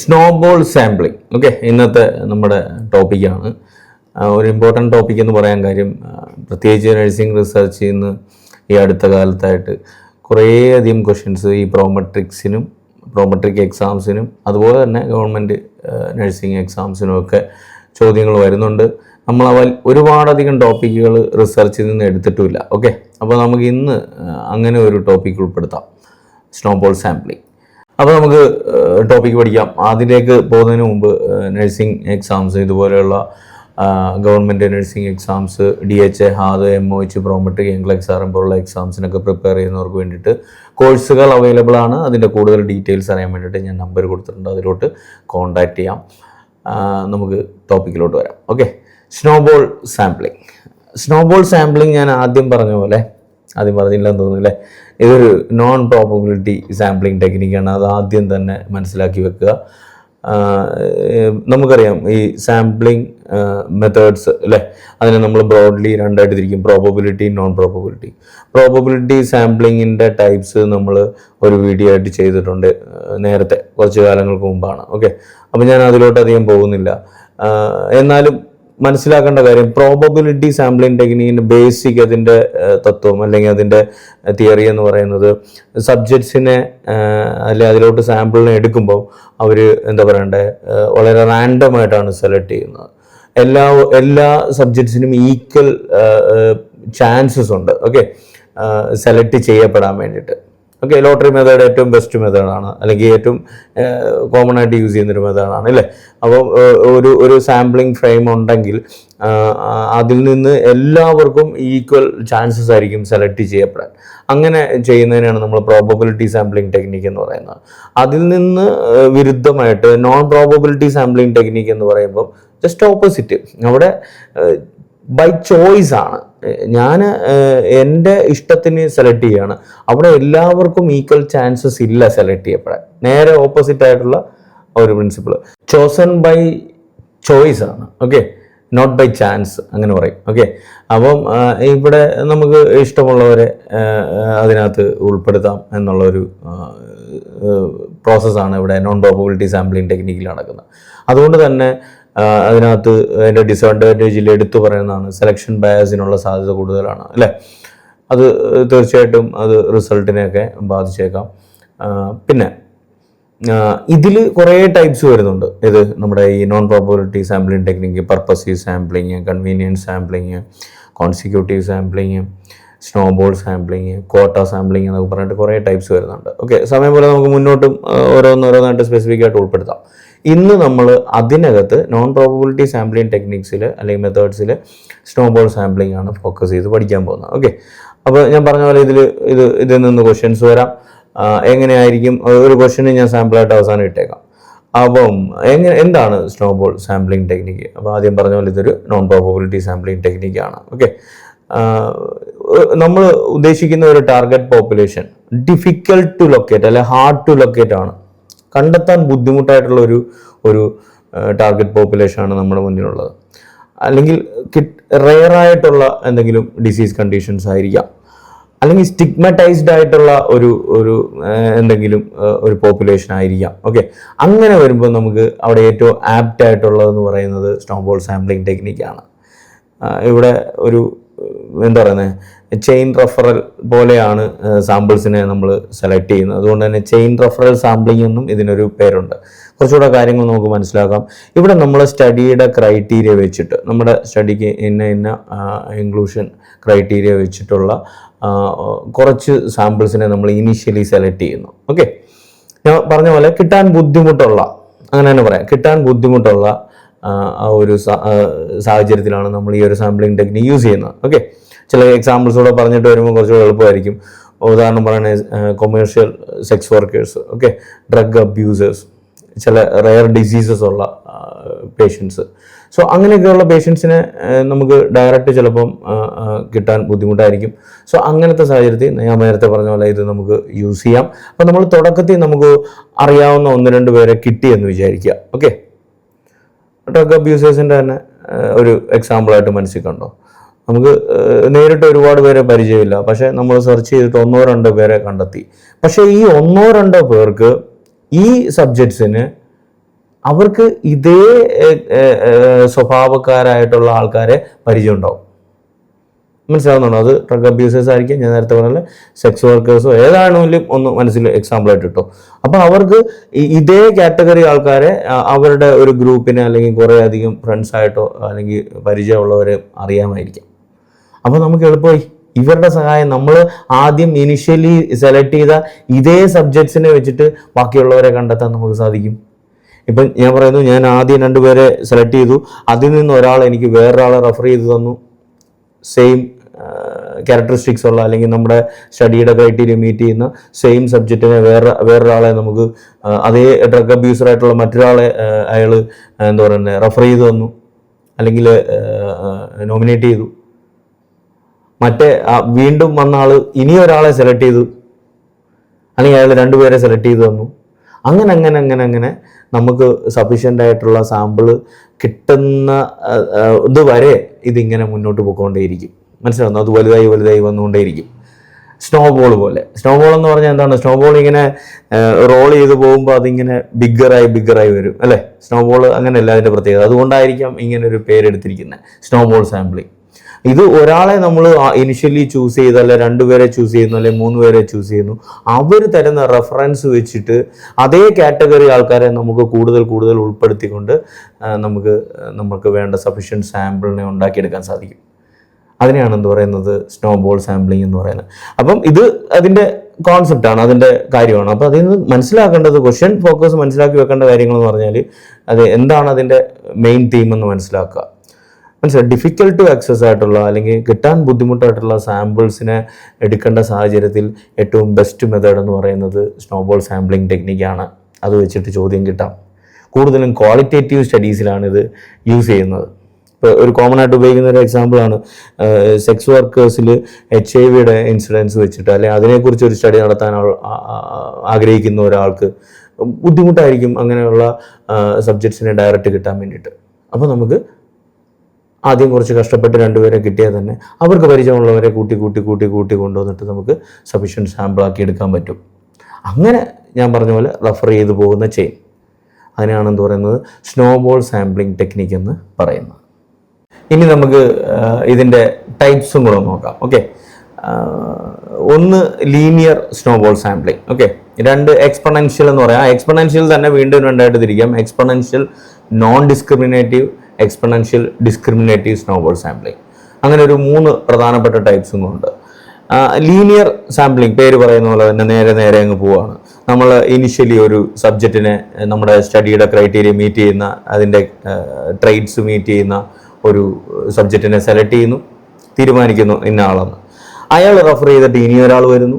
Snowball sampling okay ഇന്നത്തെ നമ്മുടെ ടോപ്പിക്കാണ് ഒരു ഇമ്പോർട്ടന്റ് ടോപ്പിക് എന്ന് പറയാൻ കാര്യം പ്രത്യേകിച്ച് നഴ്സിംഗ് റിസർച്ച് ചെയ്യുന്ന ഈ അടുത്ത കാലത്തായിട്ട് കുറേയധികം ക്വസ്റ്റ്യൻസ് ഈ പ്രോമെട്രിക്സിനും പ്രോമെട്രിക് എക്സാംസിനും അതുപോലെ തന്നെ ഗവൺമെന്റ് നഴ്സിംഗ് എക്സാംസിനും ഒക്കെ ചോദ്യങ്ങൾ വരുന്നുണ്ട്. നമ്മൾ അവ ഒരുപാടധികം ടോപ്പിക്കുകൾ റിസർച്ചിൽ നിന്ന് എടുത്തിട്ടുമില്ല. ഓക്കെ അപ്പോൾ നമുക്ക് ഇന്ന് അങ്ങനെ ഒരു ടോപ്പിക് ഉൾപ്പെടുത്താം. സ്നോബോൾ സാമ്പിളിംഗ് അപ്പോൾ നമുക്ക് ടോപ്പിക്ക് പഠിക്കാം. അതിലേക്ക് പോകുന്നതിന് മുമ്പ് നഴ്സിംഗ് എക്സാംസ് ഇതുപോലെയുള്ള government nursing exams D H A HAAD M O H Prometric NCLEX R M പോലുള്ള എക്സാംസിനൊക്കെ പ്രിപ്പയർ ചെയ്യുന്നവർക്ക് വേണ്ടിയിട്ട് കോഴ്സുകൾ അവൈലബിൾ ആണ്. അതിന്റെ കൂടുതൽ ഡീറ്റെയിൽസ് അറിയാൻ വേണ്ടിയിട്ട് ഞാൻ നമ്പർ കൊടുത്തിട്ടുണ്ട്. അതിലോട്ട് കോൺടാക്റ്റ് ചെയ്യാം. നമുക്ക് ടോപ്പിക്കിലോട്ട് വരാം. Okay snowball sampling snowball sampling ഞാൻ ആദ്യം പറഞ്ഞ പോലെ ആദ്യം പറഞ്ഞില്ലെന്ന് തോന്നുന്നു അല്ലേ? ഇതൊരു നോൺ പ്രോബബിലിറ്റി സാമ്പിളിംഗ് ടെക്നിക്കാണ് അത് ആദ്യം തന്നെ മനസ്സിലാക്കി വെക്കുക. നമുക്കറിയാം ഈ സാമ്പിളിംഗ് മെത്തേഡ്സ് അല്ലേ? അതിനെ നമ്മൾ ബ്രോഡ്ലി രണ്ടായിട്ട് തിരിക്കും. പ്രോബബിലിറ്റി നോൺ പ്രോബബിലിറ്റി പ്രോബബിലിറ്റി സാമ്പിളിങ്ങിന്റെ ടൈപ്സ് നമ്മൾ ഒരു വീഡിയോ ആയിട്ട് ചെയ്തിട്ടുണ്ട് നേരത്തെ കുറച്ച് കാലങ്ങൾക്ക് മുമ്പാണ്. ഓക്കെ അപ്പോൾ ഞാൻ അതിലോട്ട് അധികം പോകുന്നില്ല. എന്നാലും മനസ്സിലാക്കേണ്ട കാര്യം പ്രോബബിലിറ്റി സാമ്പിളിംഗ് ടെക്നിക്കിന്റെ ബേസിക് അതിന്റെ തത്വം അല്ലെങ്കിൽ അതിന്റെ തിയറി എന്ന് പറയുന്നത് സബ്ജക്ട്സിനെ അല്ലെ അതിലോട്ട് സാമ്പിളിനെ എടുക്കുമ്പോൾ അവർ എന്താ പറയണ്ടേ വളരെ റാൻഡമായിട്ടാണ് സെലക്ട് ചെയ്യുന്നത്. എല്ലാ എല്ലാ സബ്ജക്ട്സിനും ഈക്വൽ ചാൻസസ് ഉണ്ട്. ഓക്കെ സെലക്ട് ചെയ്യപ്പെടാൻ വേണ്ടിയിട്ട്. ഓക്കെ ലോട്ടറി മെത്തേഡ് ഏറ്റവും ബെസ്റ്റ് മെത്തേഡാണ് അല്ലെങ്കിൽ ഏറ്റവും കോമൺ ആയിട്ട് യൂസ് ചെയ്യുന്നൊരു മെത്തേഡാണ് അല്ലേ? അപ്പോൾ ഒരു ഒരു സാമ്പിളിംഗ് ഫ്രെയിം ഉണ്ടെങ്കിൽ അതിൽ നിന്ന് എല്ലാവർക്കും ഈക്വൽ ചാൻസസ് ആയിരിക്കും സെലക്ട് ചെയ്യപ്പെടാൻ. അങ്ങനെ ചെയ്യുന്നതിനാണ് നമ്മൾ പ്രോബബിലിറ്റി സാമ്പിളിംഗ് ടെക്നിക്ക് എന്ന് പറയുന്നത്. അതിൽ നിന്ന് വിരുദ്ധമായിട്ട് നോൺ പ്രോബബിലിറ്റി സാമ്പിളിംഗ് ടെക്നിക്ക് എന്ന് പറയുമ്പോൾ ജസ്റ്റ് ഓപ്പോസിറ്റ് അവിടെ ബൈ ചോയ്സ് ആണ്. ഞാൻ എന്റെ ഇഷ്ടത്തിന് സെലക്ട് ചെയ്യാണ്. അവിടെ എല്ലാവർക്കും ഈക്വൽ ചാൻസസ് ഇല്ല സെലക്ട് ചെയ്യപ്പെടാൻ. നേരെ ഓപ്പോസിറ്റ് ആയിട്ടുള്ള ഒരു പ്രിൻസിപ്പിൾ ചോസൺ ബൈ ചോയ്സ് ആണ്. ഓക്കെ നോട്ട് ബൈ ചാൻസ് അങ്ങനെ പറയും. ഓക്കെ അപ്പം ഇവിടെ നമുക്ക് ഇഷ്ടമുള്ളവരെ അതിനകത്ത് ഉൾപ്പെടുത്താം എന്നുള്ളൊരു പ്രോസസ്സാണ് ഇവിടെ നോൺ പ്രോബിലിറ്റി സാമ്പിളിംഗ് ടെക്നിക്കിൽ നടക്കുന്നത്. അതുകൊണ്ട് തന്നെ അതിനകത്ത് അതിന്റെ ഡിസഡ്വാന്റേജിൽ എടുത്തു പറയുന്നതാണ്. സെലക്ഷൻ ബയസിനുള്ള സാധ്യത കൂടുതലാണ് അല്ലേ? അത് തീർച്ചയായിട്ടും അത് റിസൾട്ടിനെയൊക്കെ ബാധിച്ചേക്കാം. പിന്നെ ഇതിൽ കുറേ ടൈപ്സ് വരുന്നുണ്ട്. ഇത് നമ്മുടെ ഈ non probability sampling technique purposive sampling convenience sampling consecutive sampling snowball sampling quota sampling എന്നൊക്കെ പറഞ്ഞിട്ട് കുറേ ടൈപ്സ് വരുന്നുണ്ട്. ഓക്കെ സമയം പോലെ നമുക്ക് മുന്നോട്ടും ഓരോന്നോരോന്നായിട്ട് സ്പെസിഫിക് ആയിട്ട് ഉൾപ്പെടുത്താം. ഇന്ന് നമ്മൾ അതിനകത്ത് നോൺ പ്രോബിലിറ്റി സാമ്പിളിങ് ടെക്നിക്സിൽ അല്ലെങ്കിൽ മെത്തേഡ്സിൽ സ്നോബോൾ സാമ്പിളിംഗ് ആണ് ഫോക്കസ് ചെയ്ത് പഠിക്കാൻ പോകുന്നത്. ഓക്കെ അപ്പോൾ ഞാൻ പറഞ്ഞ പോലെ ഇതിൽ ഇത് ഇതിൽ നിന്ന് ക്വസ്റ്റ്യൻസ് വരാം. എങ്ങനെയായിരിക്കും? ഒരു ക്വസ്റ്റ്യന് ഞാൻ സാമ്പിളായിട്ട് അവസാനം ഇട്ടേക്കാം. അപ്പം എങ്ങനെ എന്താണ് സ്നോബോൾ സാമ്പിളിംഗ് ടെക്നിക്ക് അപ്പോൾ ആദ്യം പറഞ്ഞ പോലെ ഇതൊരു നോൺ പ്രോബബിലിറ്റി സാമ്പിളിംഗ് ടെക്നിക്കാണ് ഓക്കെ നമ്മൾ ഉദ്ദേശിക്കുന്ന ഒരു target population difficult to locate അല്ലെ ഹാർഡ് ടു ലൊക്കേറ്റ് ആണ്. കണ്ടെത്താൻ ബുദ്ധിമുട്ടായിട്ടുള്ള ഒരു ഒരു ടാർഗറ്റ് പോപ്പുലേഷൻ ആണ് നമ്മുടെ മുന്നിലുള്ളത്. അല്ലെങ്കിൽ റെയർ ആയിട്ടുള്ള എന്തെങ്കിലും ഡിസീസ് കണ്ടീഷൻസ് ആയിരിക്കാം. അല്ലെങ്കിൽ സ്റ്റിഗ്മറ്റൈസ്ഡ് ആയിട്ടുള്ള ഒരു ഒരു എന്തെങ്കിലും ഒരു പോപ്പുലേഷൻ ആയിരിക്കാം. ഓക്കെ അങ്ങനെ വരുമ്പോൾ നമുക്ക് അവിടെ ഏറ്റവും ആപ്റ്റ് ആയിട്ടുള്ളതെന്ന് പറയുന്നത് സ്നോബോൾ സാമ്പിളിംഗ് ടെക്നിക്കാണ് ഇവിടെ ഒരു എന്താ പറയുന്നത് ചെയിൻ റഫറൽ പോലെയാണ് സാമ്പിൾസിനെ നമ്മൾ സെലക്ട് ചെയ്യുന്നത്. അതുകൊണ്ട് തന്നെ ചെയിൻ റഫറൽ സാമ്പിളിംഗ് എന്നും ഇതിനൊരു പേരുണ്ട്. കുറച്ചുകൂടെ കാര്യങ്ങൾ നമുക്ക് മനസ്സിലാക്കാം. ഇവിടെ നമ്മൾ സ്റ്റഡിയുടെ ക്രൈറ്റീരിയ വെച്ചിട്ട് നമ്മുടെ സ്റ്റഡിക്ക് ഇന്ന ഇന്ന ഇൻക്ലൂഷൻ ക്രൈറ്റീരിയ വെച്ചിട്ടുള്ള കുറച്ച് സാമ്പിൾസിനെ നമ്മൾ ഇനീഷ്യലി സെലക്ട് ചെയ്യുന്നു. ഓക്കെ ഞാൻ പറഞ്ഞ പോലെ കിട്ടാൻ ബുദ്ധിമുട്ടുള്ള അങ്ങനെ തന്നെ പറയാം. കിട്ടാൻ ബുദ്ധിമുട്ടുള്ള ആ, ഒരു സാഹചര്യത്തിലാണ് നമ്മൾ ഈ ഒരു സാമ്പിളിംഗ് ടെക്നിക് യൂസ് ചെയ്യുന്നത്. ഓക്കെ ചില എക്സാമ്പിൾസ് കൂടെ പറഞ്ഞിട്ട് വരുമ്പോൾ കുറച്ചുകൂടെ എളുപ്പമായിരിക്കും. ഉദാഹരണം പറയുന്നത് commercial sex workers okay drug abusers ചില റയർ ഡിസീസസ് ഉള്ള പേഷ്യൻസ് സോ അങ്ങനെയൊക്കെയുള്ള പേഷ്യൻസിനെ നമുക്ക് ഡയറക്റ്റ് ചിലപ്പം കിട്ടാൻ ബുദ്ധിമുട്ടായിരിക്കും. സോ അങ്ങനത്തെ സാഹചര്യത്തിൽ ഞാൻ നേരത്തെ പറഞ്ഞ പോലെ ഇത് നമുക്ക് യൂസ് ചെയ്യാം. അപ്പോൾ നമ്മൾ തുടക്കത്തിൽ നമുക്ക് അറിയാവുന്ന ഒന്ന് രണ്ട് പേരെ കിട്ടിയെന്ന് വിചാരിക്കുക. ഓക്കെ ഡ്രഗ് അബ്യൂസേഴ്സിന്റെ തന്നെ ഒരു എക്സാമ്പിളായിട്ട് മനസ്സിൽ കണ്ടോ? നമുക്ക് നേരിട്ട് ഒരുപാട് പേരെ പരിചയമില്ല. പക്ഷേ നമ്മൾ സെർച്ച് ചെയ്തിട്ട് ഒന്നോ രണ്ടോ പേരെ കണ്ടെത്തി. പക്ഷേ ഈ ഒന്നോ രണ്ടോ പേർക്ക് ഈ സബ്ജക്ട്സിന് അവർക്ക് ഇതേ സ്വഭാവക്കാരായിട്ടുള്ള ആൾക്കാരെ പരിചയം ഉണ്ടാവും മനസ്സിലാവുന്നുണ്ടോ അത് ഡ്രഗ് അബ്യൂസേഴ്സ് ആയിരിക്കും. ഞാൻ നേരത്തെ പറഞ്ഞ സെക്സ് വർക്കേഴ്സോ ഏതാണെങ്കിലും ഒന്ന് മനസ്സിൽ എക്സാമ്പിൾ ആയിട്ട് ഇട്ടോ അപ്പോൾ അവർക്ക് ഇതേ കാറ്റഗറി ആൾക്കാരെ അവരുടെ ഒരു ഗ്രൂപ്പിനെ അല്ലെങ്കിൽ കുറേ അധികം ഫ്രണ്ട്സ് ആയിട്ടോ അല്ലെങ്കിൽ പരിചയമുള്ളവരെ അറിയാമായിരിക്കും. അപ്പോൾ നമുക്ക് എളുപ്പമായി. ഇവരുടെ സഹായം നമ്മൾ ആദ്യം ഇനിഷ്യലി സെലക്ട് ചെയ്ത ഇതേ സബ്ജക്ട്സിനെ വെച്ചിട്ട് ബാക്കിയുള്ളവരെ കണ്ടെത്താൻ നമുക്ക് സാധിക്കും. ഇപ്പം ഞാൻ പറയുന്നു ഞാൻ ആദ്യം രണ്ടുപേരെ സെലക്ട് ചെയ്തു. അതിൽ നിന്ന് ഒരാൾ എനിക്ക് വേറൊരാളെ റെഫർ ചെയ്തു തന്നു. സെയിം ക്യാരക്ടറിസ്റ്റിക്സ് ഉള്ള അല്ലെങ്കിൽ നമ്മുടെ സ്റ്റഡിയുടെ ക്രൈറ്റീരിയ മീറ്റ് ചെയ്യുന്ന സെയിം സബ്ജക്റ്റിനെ വേറെ വേറൊരാളെ നമുക്ക് അതേ ഡ്രഗ് അബ്യൂസർ ആയിട്ടുള്ള മറ്റൊരാളെ അയാൾ എന്താ പറയുന്നത് റെഫർ ചെയ്ത് തന്നു. അല്ലെങ്കിൽ നോമിനേറ്റ് ചെയ്തു. മറ്റേ വീണ്ടും വന്ന ആൾ ഇനി ഒരാളെ സെലക്ട് ചെയ്തു. അല്ലെങ്കിൽ അയാൾ രണ്ടുപേരെ സെലക്ട് ചെയ്ത് തന്നു. അങ്ങനെ അങ്ങനെ അങ്ങനെ അങ്ങനെ നമുക്ക് സഫീഷ്യന്റ് ആയിട്ടുള്ള സാമ്പിൾ കിട്ടുന്ന ഇതുവരെ ഇതിങ്ങനെ മുന്നോട്ട് പോയിക്കൊണ്ടേയിരിക്കും. മനസ്സിലാവുന്നു? അത് വലുതായി വലുതായി വന്നുകൊണ്ടേയിരിക്കും. സ്നോ ബോൾ പോലെ. സ്നോ ബോൾ എന്ന് പറഞ്ഞാൽ എന്താണ്? സ്നോ ബോൾ ഇങ്ങനെ റോൾ ചെയ്ത് പോകുമ്പോൾ അതിങ്ങനെ ബിഗ്ഗറായി ബിഗ്ഗറായി വരും അല്ലേ? സ്നോ ബോൾ അങ്ങനെയല്ല അതിന്റെ പ്രത്യേകത. അതുകൊണ്ടായിരിക്കാം ഇങ്ങനെ ഒരു പേരെടുത്തിരിക്കുന്നത് സ്നോ ബോൾ സാമ്പിളിങ് ഇത് ഒരാളെ നമ്മൾ ഇനിഷ്യലി ചൂസ് ചെയ്ത് അല്ലെ രണ്ടുപേരെ ചൂസ് ചെയ്യുന്നു അല്ലെ മൂന്ന് പേരെ ചൂസ് ചെയ്യുന്നു അവർ തരുന്ന റെഫറൻസ് വെച്ചിട്ട് അതേ കാറ്റഗറി ആൾക്കാരെ നമുക്ക് കൂടുതൽ കൂടുതൽ ഉൾപ്പെടുത്തിക്കൊണ്ട് നമുക്ക് നമുക്ക് വേണ്ട സഫീഷ്യന്റ് സാമ്പിളിനെ ഉണ്ടാക്കിയെടുക്കാൻ സാധിക്കും. അതിനെയാണ് എന്ത് പറയുന്നത്? സ്നോബോൾ സാമ്പിളിംഗ് എന്ന് പറയുന്നത്. അപ്പം ഇത് അതിന്റെ കോൺസെപ്റ്റാണ് അതിന്റെ കാര്യമാണ്. അപ്പോൾ അതിൽ നിന്ന് മനസ്സിലാക്കേണ്ടത് ക്വസ്റ്റ്യൻ ഫോക്കസ് മനസ്സിലാക്കി വെക്കേണ്ട കാര്യങ്ങൾ എന്ന് പറഞ്ഞാൽ അത് എന്താണ് അതിന്റെ മെയിൻ തീം എന്ന് മനസ്സിലാക്കുക. മനസ്സിലായി? ഡിഫിക്കൽട്ട് ടു ആക്സസ് ആയിട്ടുള്ള അല്ലെങ്കിൽ കിട്ടാൻ ബുദ്ധിമുട്ടായിട്ടുള്ള സാമ്പിൾസിനെ എടുക്കേണ്ട സാഹചര്യത്തിൽ ഏറ്റവും ബെസ്റ്റ് മെത്തേഡ് എന്ന് പറയുന്നത് സ്നോബോൾ സാമ്പിളിംഗ് ടെക്നിക്കാണ് അത് വെച്ചിട്ട് ചോദ്യം കിട്ടാം. കൂടുതലും ക്വാളിറ്റേറ്റീവ് സ്റ്റഡീസിലാണ് ഇത് യൂസ് ചെയ്യുന്നത്. ഇപ്പോൾ ഒരു കോമൺ ആയിട്ട് ഉപയോഗിക്കുന്ന ഒരു എക്സാമ്പിളാണ് സെക്സ് വർക്കേഴ്സിൽ എച്ച് ഐ വിയുടെ ഇൻസിഡൻസ് വെച്ചിട്ട് അല്ലെങ്കിൽ അതിനെക്കുറിച്ച് ഒരു സ്റ്റഡി നടത്താൻ ആഗ്രഹിക്കുന്ന ഒരാൾക്ക് ബുദ്ധിമുട്ടായിരിക്കും അങ്ങനെയുള്ള സബ്ജക്ട്സിനെ ഡയറക്റ്റ് കിട്ടാൻ വേണ്ടിയിട്ട്. അപ്പോൾ നമുക്ക് ആദ്യം കുറച്ച് കഷ്ടപ്പെട്ട് രണ്ടുപേരെ കിട്ടിയാൽ തന്നെ അവർക്ക് പരിചയമുള്ളവരെ കൂട്ടി കൂട്ടി കൂട്ടി കൂട്ടി കൊണ്ടുവന്നിട്ട് നമുക്ക് സഫീഷ്യന്റ് സാമ്പിൾ ആക്കി എടുക്കാൻ പറ്റും. അങ്ങനെ ഞാൻ പറഞ്ഞ പോലെ റെഫർ ചെയ്തു പോകുന്ന ചെയിൻ അതിനാണെന്ന് പറയുന്നത്? സ്നോബോൾ സാമ്പിളിംഗ് ടെക്നിക്ക് എന്ന് പറയുന്നത്. ഇനി നമുക്ക് ഇതിന്റെ ടൈപ്സും കൂടെ നോക്കാം. ഓക്കെ ഒന്ന് ലീനിയർ സ്നോബോൾ സാമ്പിളിംഗ് ഓക്കെ രണ്ട് എക്സ്പൊണൻഷ്യൽ എന്ന് പറയാം. എക്സ്പൊണൻഷ്യൽ തന്നെ വീണ്ടും രണ്ടായിട്ട് തിരിക്കാം. Exponential non discriminative exponential discriminative snowball sampling അങ്ങനെ ഒരു മൂന്ന് പ്രധാനപ്പെട്ട ടൈപ്സും ഉണ്ട്. ലീനിയർ സാമ്പിളിംഗ് പേര് പറയുന്ന പോലെ തന്നെ നേരെ നേരെ അങ്ങ് പോവുകയാണ് നമ്മൾ ഇനിഷ്യലി ഒരു സബ്ജക്റ്റിനെ നമ്മുടെ സ്റ്റഡിയുടെ ക്രൈറ്റീരിയ മീറ്റ് ചെയ്യുന്ന അതിന്റെ ട്രേഡ്സ് മീറ്റ് ചെയ്യുന്ന ഒരു സബ്ജക്റ്റിനെ സെലക്ട് ചെയ്യുന്നു തീരുമാനിക്കുന്നു ഇന്ന ആളെന്ന് അയാൾ റെഫർ ചെയ്തിട്ട് ഇനി ഒരാൾ വരുന്നു.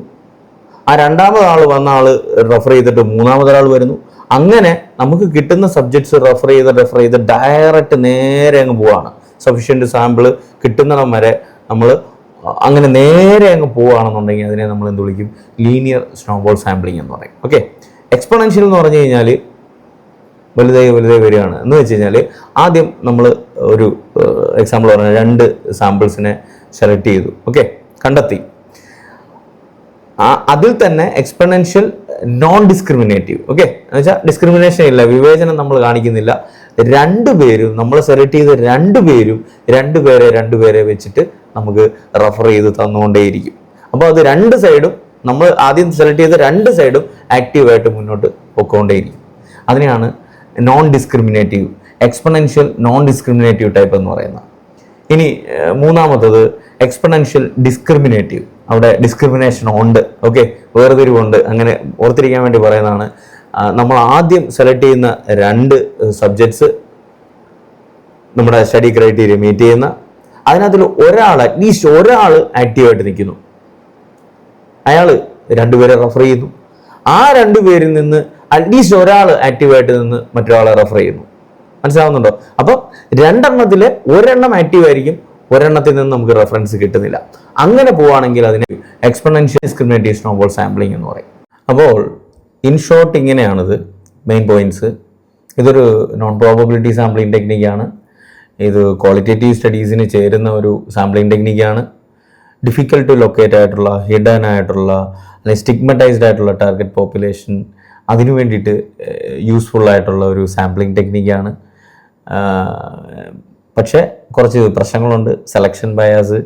ആ രണ്ടാമത് ആൾ വന്ന ആൾ റെഫർ ചെയ്തിട്ട് മൂന്നാമതൊരാൾ വരുന്നു. അങ്ങനെ നമുക്ക് കിട്ടുന്ന സബ്ജക്ട്സ് റെഫർ ചെയ്ത് റെഫർ ചെയ്ത് ഡയറക്റ്റ് നേരെ അങ്ങ് പോവാണ്. സഫീഷ്യന്റ് സാമ്പിൾ കിട്ടുന്നിടം വരെ നമ്മൾ അങ്ങനെ നേരെ അങ്ങ് പോവുകയാണെന്നുണ്ടെങ്കിൽ അതിനെ നമ്മൾ എന്ത് വിളിക്കും? ലീനിയർ സ്നോബോൾ സാമ്പിളിംഗ് എന്ന് പറയും. ഓക്കെ എക്സ്പൊണൻഷ്യൽ എന്ന് പറഞ്ഞു കഴിഞ്ഞാൽ വലുതായി വലുതായി വരികയാണ്. എന്ന് വെച്ച് കഴിഞ്ഞാൽ ആദ്യം നമ്മൾ ഒരു എക്സാമ്പിൾ പറഞ്ഞാൽ രണ്ട് സാമ്പിൾസിനെ സെലക്ട് ചെയ്തു. ഓക്കെ കണ്ടെത്തി. അതിൽ തന്നെ എക്സ്പെണൻഷ്യൽ നോൺ ഡിസ്ക്രിമിനേറ്റീവ് ഓക്കെ എന്ന് വെച്ചാൽ ഡിസ്ക്രിമിനേഷൻ ഇല്ല വിവേചനം നമ്മൾ കാണിക്കുന്നില്ല. രണ്ടുപേരും നമ്മൾ സെലക്ട് ചെയ്ത രണ്ടുപേരും രണ്ടുപേരെ രണ്ടുപേരെ വെച്ചിട്ട് നമുക്ക് റെഫർ ചെയ്ത് തന്നുകൊണ്ടേയിരിക്കും. അപ്പോൾ അത് രണ്ട് സൈഡും നമ്മൾ ആദ്യം സെലക്ട് ചെയ്ത രണ്ട് സൈഡും ആക്റ്റീവായിട്ട് മുന്നോട്ട് പൊക്കോണ്ടേയിരിക്കും. അതിനെയാണ് non discriminative exponential non discriminative type എന്ന് പറയുന്നത് ഇനി മൂന്നാമത്തത് എക്സ്പൊണൻഷ്യൽ ഡിസ്ക്രിമിനേറ്റീവ് അവിടെ ഡിസ്ക്രിമിനേഷൻ ഉണ്ട്. ഓക്കെ വേർതിരിവുണ്ട്. അങ്ങനെ ഓർത്തിരിക്കാൻ വേണ്ടി പറയുന്നതാണ്. നമ്മൾ ആദ്യം സെലക്ട് ചെയ്യുന്ന രണ്ട് സബ്ജക്ട്സ് നമ്മുടെ സ്റ്റഡി ക്രൈറ്റീരിയ മീറ്റ് ചെയ്യുന്ന. അതിനകത്തിൽ ഒരാൾ അറ്റ്ലീസ്റ്റ് ഒരാൾ ആക്റ്റീവായിട്ട് നിൽക്കുന്നു. അയാൾ രണ്ടുപേരെ റെഫർ ചെയ്യുന്നു. ആ രണ്ടുപേരിൽ നിന്ന് അറ്റ്ലീസ്റ്റ് ഒരാൾ ആക്റ്റീവായിട്ട് നിന്ന് മറ്റൊരാളെ റെഫർ ചെയ്യുന്നു. മനസ്സിലാവുന്നുണ്ടോ? അപ്പോൾ രണ്ടെണ്ണത്തിൽ ഒരെണ്ണം ആക്റ്റീവ് ആയിരിക്കും ഒരെണ്ണത്തിൽ നിന്ന് നമുക്ക് റെഫറൻസ് കിട്ടുന്നില്ല. അങ്ങനെ പോവുകയാണെങ്കിൽ അതിന് എക്സ്പെണൻഷ്യൽ ഡിസ്ക്രിമിനേറ്റീവ് സ്നോബോൾ സാമ്പിളിംഗ് എന്ന് പറയും. അപ്പോൾ ഇൻ ഷോർട്ട് ഇങ്ങനെയാണിത് മെയിൻ പോയിന്റ്സ് ഇതൊരു നോൺ പ്രോബബിലിറ്റി സാമ്പിളിംഗ് ടെക്നിക്കാണ് ഇത് ക്വാളിറ്റേറ്റീവ് സ്റ്റഡീസിന് ചേരുന്ന ഒരു സാമ്പിളിംഗ് ടെക്നിക്കാണ് ഡിഫിക്കൽട്ട് ടു ലൊക്കേറ്റ് ആയിട്ടുള്ള ഹിഡൻ ആയിട്ടുള്ള അല്ലെങ്കിൽ സ്റ്റിഗ്മറ്റൈസ്ഡ് ആയിട്ടുള്ള ടാർഗറ്റ് പോപ്പുലേഷൻ അതിനു വേണ്ടിയിട്ട് യൂസ്ഫുൾ ആയിട്ടുള്ള ഒരു സാമ്പിളിംഗ് ടെക്നിക്കാണ് പക്ഷേ കുറച്ച് പ്രശ്നങ്ങളുണ്ട്. സെലക്ഷൻ ബയാസ്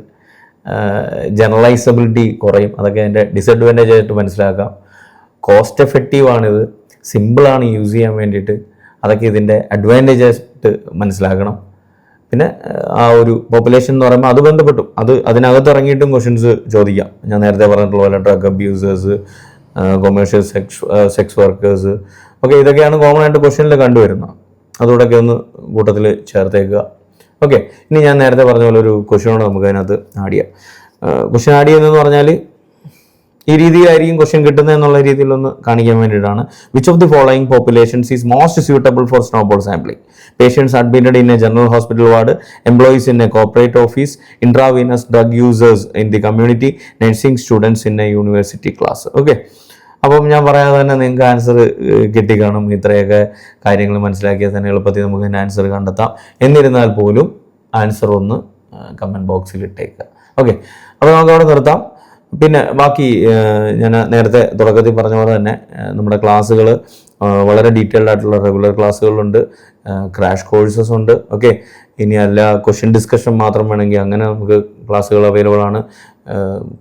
ജനറലൈസബിലിറ്റി കുറയും. അതൊക്കെ അതിന്റെ ഡിസഡ്വാന്റേജ് ആയിട്ട് മനസ്സിലാക്കാം. കോസ്റ്റ് എഫക്റ്റീവ് ആണിത്. സിമ്പിളാണ് യൂസ് ചെയ്യാൻ വേണ്ടിയിട്ട്. അതൊക്കെ ഇതിന്റെ അഡ്വാന്റേജ് ആയിട്ട് മനസ്സിലാക്കണം. പിന്നെ ആ ഒരു പോപ്പുലേഷൻ എന്ന് പറയുമ്പോൾ അത് ബന്ധപ്പെട്ടു. അത് അതിനകത്ത് ഇറങ്ങിയിട്ടും ക്വസ്റ്റ്യൻസ് ചോദിക്കാം. ഞാൻ നേരത്തെ പറഞ്ഞിട്ടുള്ള പോലെ drug abusers commercial sex sex workers okay ഇതൊക്കെയാണ് കോമൺ ആയിട്ട് ക്വസ്റ്റ്യനിൽ കണ്ടുവരുന്നത്. അതുകൂടെയൊക്കെ ഒന്ന് കൂട്ടത്തിൽ ചേർത്തേക്കുക. ഓക്കെ ഇനി ഞാൻ നേരത്തെ പറഞ്ഞ പോലെ ഒരു ക്വസ്റ്റ്യനോട് നമുക്ക് അതിനകത്ത് ആഡ് ചെയ്യാം. ക്വസ്റ്റ്യൻ ആഡ് ചെയ്യുന്നതെന്ന് പറഞ്ഞാൽ ഈ രീതിയിലായിരിക്കും ക്വസ്റ്റ്യൻ കിട്ടുന്നത് എന്നുള്ള രീതിയിലൊന്ന് കാണിക്കാൻ വേണ്ടിയിട്ടാണ്. Which of the following populations is most suitable for snowball sampling patients admitted in a general hospital ward employees in a corporate office intravenous drug users in the community nursing students in a university class okay അപ്പം ഞാൻ പറയാതെ തന്നെ നിങ്ങൾക്ക് answer കിട്ടിക്കാണും. ഇത്രയൊക്കെ കാര്യങ്ങൾ മനസ്സിലാക്കിയാൽ തന്നെ എളുപ്പത്തിൽ നമുക്ക് തന്നെ ആൻസർ കണ്ടെത്താം. എന്നിരുന്നാൽ പോലും ആൻസർ ഒന്ന് കമന്റ് ബോക്സിൽ ഇട്ടേക്കുക ഓക്കെ അപ്പോൾ നമുക്ക് അവിടെ നിർത്താം. പിന്നെ ബാക്കി ഞാൻ നേരത്തെ തുടക്കത്തിൽ പറഞ്ഞ പോലെ തന്നെ നമ്മുടെ ക്ലാസ്സുകൾ വളരെ ഡീറ്റെയിൽഡ് ആയിട്ടുള്ള റെഗുലർ ക്ലാസ്സുകളുണ്ട്. ക്രാഷ് കോഴ്സസ് ഉണ്ട്. ഓക്കെ ഇനി അല്ല ക്വസ്റ്റ്യൻ ഡിസ്കഷൻ മാത്രം വേണമെങ്കിൽ അങ്ങനെ നമുക്ക് ക്ലാസ്സുകൾ അവൈലബിൾ ആണ്.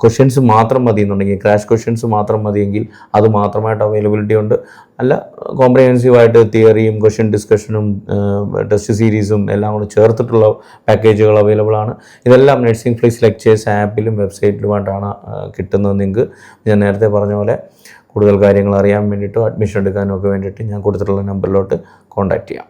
ക്വസ്റ്റ്യൻസ് മാത്രം മതി എന്നുണ്ടെങ്കിൽ ക്രാഷ് ക്വസ്റ്റ്യൻസ് മാത്രം മതിയെങ്കിൽ അത് മാത്രമായിട്ട് അവൈലബിലിറ്റി ഉണ്ട്. അല്ല കോംപ്രിഹെൻസീവായിട്ട് തിയറിയും ക്വസ്റ്റ്യൻ ഡിസ്കഷനും ടെസ്റ്റ് സീരീസും എല്ലാം കൂടെ ചേർത്തിട്ടുള്ള പാക്കേജുകൾ അവൈലബിൾ ആണ്. ഇതെല്ലാം നഴ്സിംഗ് ഫ്ലീസ് ലെക്ചേഴ്സ് ആപ്പിലും വെബ്സൈറ്റിലുമായിട്ടാണ് കിട്ടുന്നത് നിങ്ങൾക്ക്. ഞാൻ നേരത്തെ പറഞ്ഞ പോലെ കൂടുതൽ കാര്യങ്ങൾ അറിയാൻ വേണ്ടിയിട്ടോ അഡ്മിഷൻ എടുക്കാനും ഒക്കെ വേണ്ടിയിട്ട് ഞാൻ കൊടുത്തിട്ടുള്ള നമ്പറിലോട്ട് കോൺടാക്റ്റ് ചെയ്യാം.